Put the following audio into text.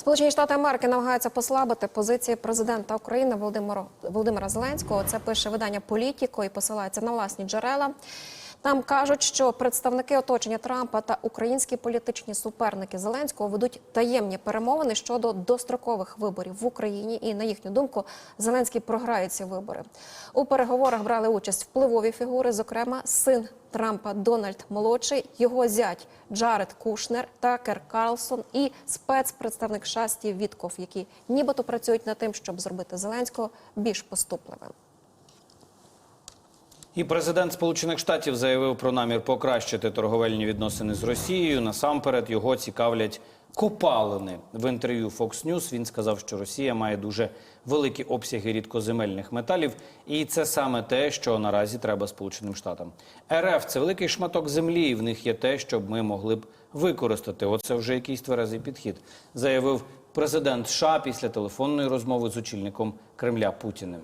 Сполучені Штати Америки намагаються послабити позиції президента України Володимира Володимира Зеленського. Це пише видання Політіко і посилається на власні джерела. Там кажуть, що представники оточення Трампа та українські політичні суперники Зеленського ведуть таємні перемовини щодо дострокових виборів в Україні. І на їхню думку, Зеленський програє ці вибори. У переговорах брали участь впливові фігури, зокрема син Трампа Дональд Молодший, його зять Джаред Кушнер, Такер Карлсон і спецпредставник США Стів Вітков, які нібито працюють над тим, щоб зробити Зеленського більш поступливим. І президент Сполучених Штатів заявив про намір покращити торговельні відносини з Росією. Насамперед його цікавлять копалини. В інтерв'ю Fox News він сказав, що Росія має дуже великі обсяги рідкоземельних металів, і це саме те, що наразі треба Сполученим Штатам. РФ це великий шматок землі. і В них є те, щоб ми могли б використати. Оце вже якийсь тверезий підхід, заявив президент США після телефонної розмови з очільником Кремля Путіним.